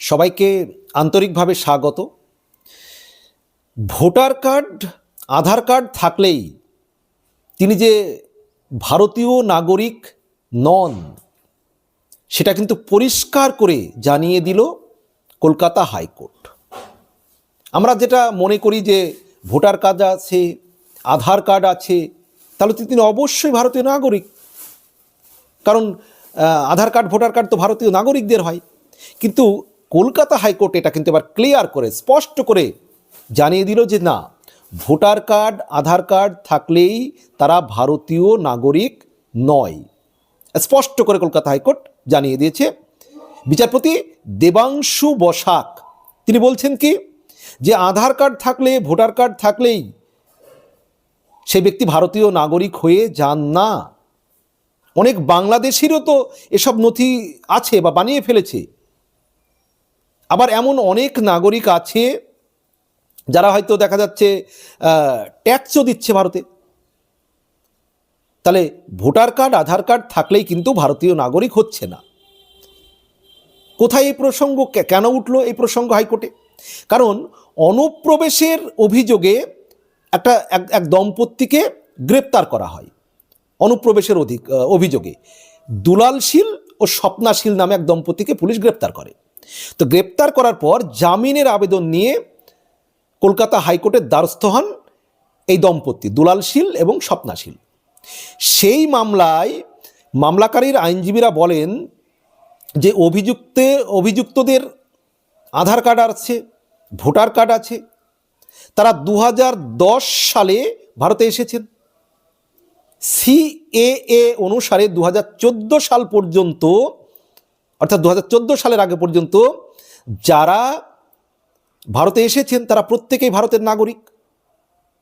সবাইকে আন্তরিকভাবে স্বাগত। ভোটার কার্ড, আধার কার্ড থাকলেই তিনি যে ভারতীয় নাগরিক নন, সেটা কিন্তু পরিষ্কার করে জানিয়ে দিল কলকাতা হাইকোর্ট। আমরা যেটা মনে করি যে ভোটার কার্ড আছে, আধার কার্ড আছে, তাহলে তো তিনি অবশ্যই ভারতীয় নাগরিক। কারণ আধার কার্ড, ভোটার কার্ড তো ভারতীয় নাগরিকদের হয়। কিন্তু কলকাতা হাইকোর্ট এটা কিন্তু এবার ক্লিয়ার করে, স্পষ্ট করে জানিয়ে দিল যে না, ভোটার কার্ড, আধার কার্ড থাকলেই তারা ভারতীয় নাগরিক নয়। স্পষ্ট করে কলকাতা হাইকোর্ট জানিয়ে দিয়েছে। বিচারপতি দেবাংশু বসাক, তিনি বলছেন কি, যে আধার কার্ড থাকলে, ভোটার কার্ড থাকলেই সেই ব্যক্তি ভারতীয় নাগরিক হয়ে যান না। অনেক বাংলাদেশিরও তো এসব নথি আছে বা বানিয়ে ফেলেছে। আবার এমন অনেক নাগরিক আছে যারা হয়তো দেখা যাচ্ছে ট্যাক্সও দিচ্ছে ভারতে। তাহলে ভোটার কার্ড, আধার কার্ড থাকলেই কিন্তু ভারতীয় নাগরিক হচ্ছে না। কোথায় এই প্রসঙ্গ? কেন উঠল এই প্রসঙ্গ হাইকোর্টে? কারণ অনুপ্রবেশের অভিযোগে একটা, এক দম্পতিকে গ্রেপ্তার করা হয়। অনুপ্রবেশের অধিক অভিযোগে। দুলালশীল ও স্বপ্নাশীল নামে এক দম্পতিকে পুলিশ গ্রেপ্তার করে। তো গ্রেপ্তার করার পর জামিনের আবেদন নিয়ে কলকাতা হাইকোর্টের দ্বারস্থ হন এই দম্পতি দুলালশীল এবং স্বপ্নাশীল সেই মামলায় মামলাকারীর আইনজীবীরা বলেন যে অভিযুক্তে, অভিযুক্তদের আধার কার্ড আছে, ভোটার কার্ড আছে, তারা দু হাজার দশ সালে ভারতে এসেছেন। সিএএ অনুসারে দু হাজার চোদ্দ সাল পর্যন্ত অর্থাৎ দু হাজার চোদ্দ সালের আগে পর্যন্ত যারা ভারতে এসেছেন, তারা প্রত্যেকেই ভারতের নাগরিক।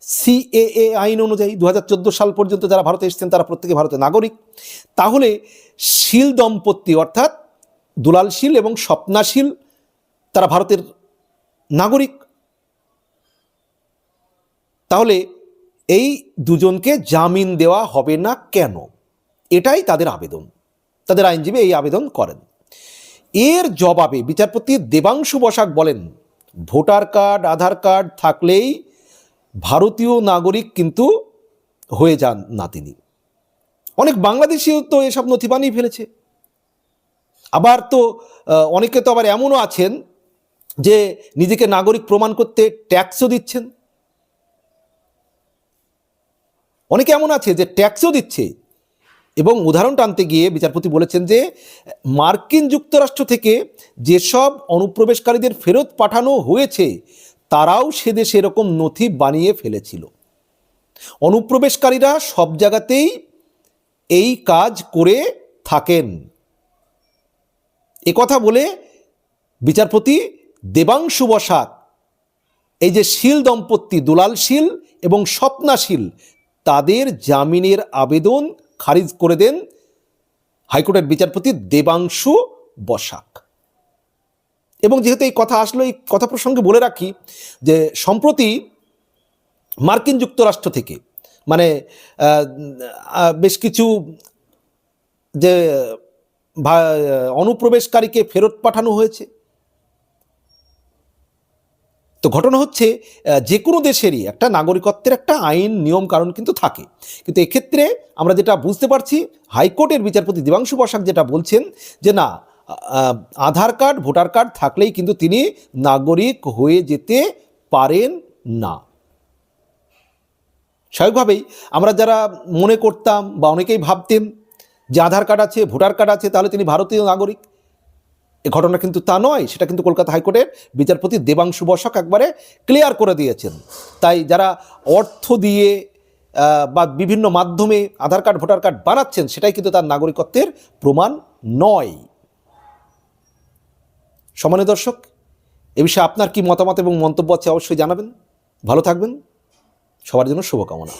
সিএএ আইন অনুযায়ী দু হাজার চোদ্দ সাল পর্যন্ত যারা ভারতে এসেছেন, তারা প্রত্যেকে ভারতের নাগরিক। তাহলে শীল দম্পতি, অর্থাৎ দুলালশীল এবং স্বপ্নাশীল তারা ভারতের নাগরিক। তাহলে এই দুজনকে জামিন দেওয়া হবে না কেন? এটাই তাদের আবেদন। তাদের আইনজীবী এই আবেদন করেন। এর জবাবে বিচারপতি দেবাংশু বসাক বলেন, ভোটার কার্ড, আধার কার্ড থাকলেই ভারতীয় নাগরিক কিন্তু হয়ে যান না তিনি। অনেক বাংলাদেশিও তো এসব নথি বানিয়ে ফেলেছে। আবার তো অনেকে তো আবার এমনও আছেন যে নিজেকে নাগরিক প্রমাণ করতে ট্যাক্সও দিচ্ছেন। অনেকে এমন আছে যে ট্যাক্সও দিচ্ছে এবং উদাহরণ টানতে গিয়ে বিচারপতি বলেছেন যে, মার্কিন যুক্তরাষ্ট্র থেকে যেসব অনুপ্রবেশকারীদের ফেরত পাঠানো হয়েছে, তারাও সে দেশে এরকম নথি বানিয়ে ফেলেছিল। অনুপ্রবেশকারীরা সব জায়গাতেই এই কাজ করে থাকেন। কথা বলে বিচারপতি দেবাংশু বসাক, এই যে শীল দম্পতি দুলাল শীল এবং স্বপ্নাশীল তাদের জামিনের আবেদন খারিজ করে দেন হাইকোর্টের বিচারপতি দেবাংশু বসাক। এবং যেহেতু এই কথা আসলো, এই কথা প্রসঙ্গে বলে রাখি যে সম্প্রতি মার্কিন যুক্তরাষ্ট্র থেকে মানে বেশ কিছু যে অনুপ্রবেশকারীকে ফেরত পাঠানো হয়েছে তো ঘটনা হচ্ছে যে কোনো দেশেরই একটা নাগরিকত্বের একটা আইন, নিয়ম, কারণ কিন্তু থাকে। কিন্তু এক্ষেত্রে আমরা যেটা বুঝতে পারছি, হাইকোর্টের বিচারপতি দেবাংশু বসাক যেটা বলছেন যে না আধার কার্ড, ভোটার কার্ড থাকলেই কিন্তু তিনি নাগরিক হয়ে যেতে পারেন না। স্বাভাবিকভাবেই আমরা যারা মনে করতাম বা অনেকেই ভাবতেন যে আধার কার্ড আছে, ভোটার কার্ড আছে, তাহলে তিনি ভারতীয় নাগরিক। এ ঘটনা কিন্তু তা নয়, সেটা কিন্তু কলকাতা হাইকোর্টের বিচারপতি দেবাংশু বসাক একবারে ক্লিয়ার করে দিয়েছেন। তাই যারা অর্থ দিয়ে বা বিভিন্ন মাধ্যমে আধার কার্ড, ভোটার কার্ড বানাচ্ছেন, সেটাই কিন্তু তার নাগরিকত্বের প্রমাণ নয়। সমানে দর্শক, এ বিষয়ে আপনার কি মতামত এবং মন্তব্য আছে অবশ্যই জানাবেন। ভালো থাকবেন। সবার জন্য শুভকামনা।